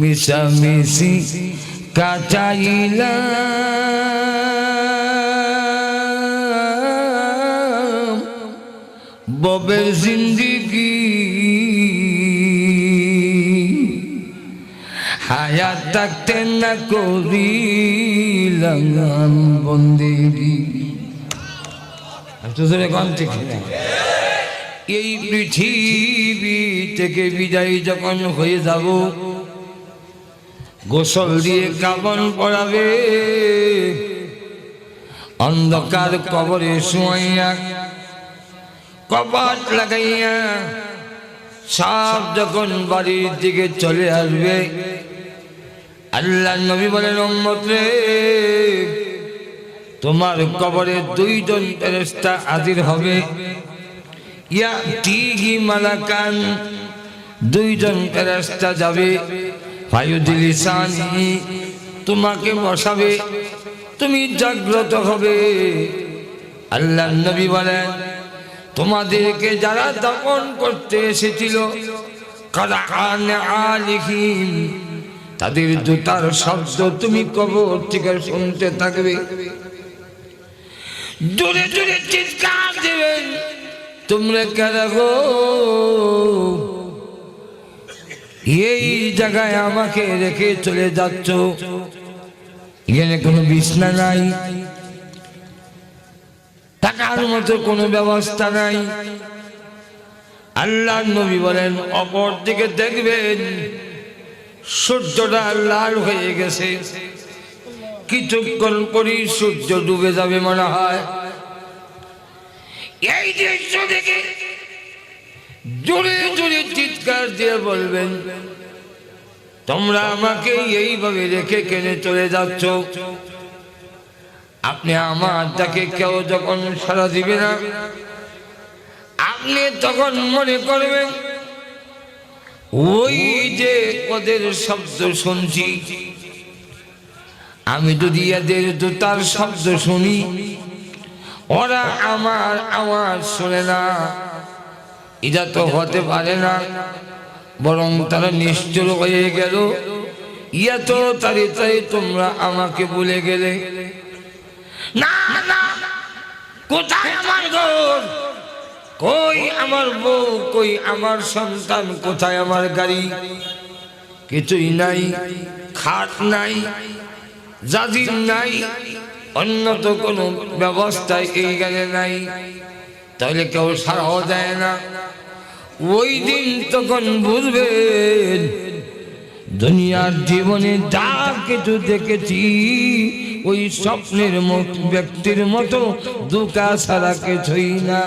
মিশামিশি কাটাইলাম ববের জিন্দিগি। হায়াত থাকতে না করিলাম বন্দিগি। তোদের গান ঠিক না এই পৃথিবী থেকে বিদায় যখন হয়ে যাব গোসল দিয়ে কাবন পড়াবে অন্ধকার কবরে শুয়াইয়া কপাট লাগাইয়া সব যখন বাড়ির দিকে চলে আসবে আল্লাহ নবী বলেন রে, তোমার কবরে দুইজন ফেরেশতা হাজির হবে। ইয়া টিহি মালাকান, দুইজন ফেরেশতা যাবে। তোমাকে বসাবে, তুমি জাগ্রত হবে। আল্লাহ নবী বলেন, তোমাদেরকে যারা দমন করতে এসেছিল তাদের জুতার শব্দ তুমি কবর থেকে শুনতে থাকবে। জোরে জোরে চিৎকার দেবেন, তোমরা কেন গো এই জায়গায় আমাকে রেখে চলে যাচ্ছ। এখানে কোনো বিছনা নাই। টাকার মতো কোনো ব্যবস্থা নাই। আল্লাহ নবী বলেন অপর দিকে দেখবেন সূর্যটা লাল হয়ে গেছে। কিছুক্ষণ পরই সূর্য ডুবে যাবে মনে হয়। এই দৃশ্য দেখে জোরে জোরে চিৎকার দিয়ে বলবেন, তোমরা আমাকে এইভাবে রেখে কেনে চলে যাচ্ছ। আপনি আমার তাকে কেউ যখন সারা দিবে না, আপনি তখন মনে করবেন, ওই যে ওদের শব্দ শুনছি। আমি যদি এদের জুতার শব্দ শুনি, ওরা আমার আওয়াজ শোনে না। এটা তো হতে পারে না, বরং তারা নিশ্চল হয়ে গেল। ইয়া তো তারি তাই তোমরা আমাকে বলে গেলে। না কোথায় আমার ঘর কই আমার বউ, কই আমার সন্তান, কোথায় আমার গাড়ি? কিছুই নাই, খাট নাই জাজির নাই, অন্য তো কোনো ব্যবস্থায় এই গেলে নাই। তাহলে কেউ সারাও যায় না। ওই দিন তখন বুঝবেন, দুনিয়ার জীবনে যা কিছু দেখেছি, ওই স্বপ্নের ব্যক্তির মতো, দুকা সারা কিছুই না।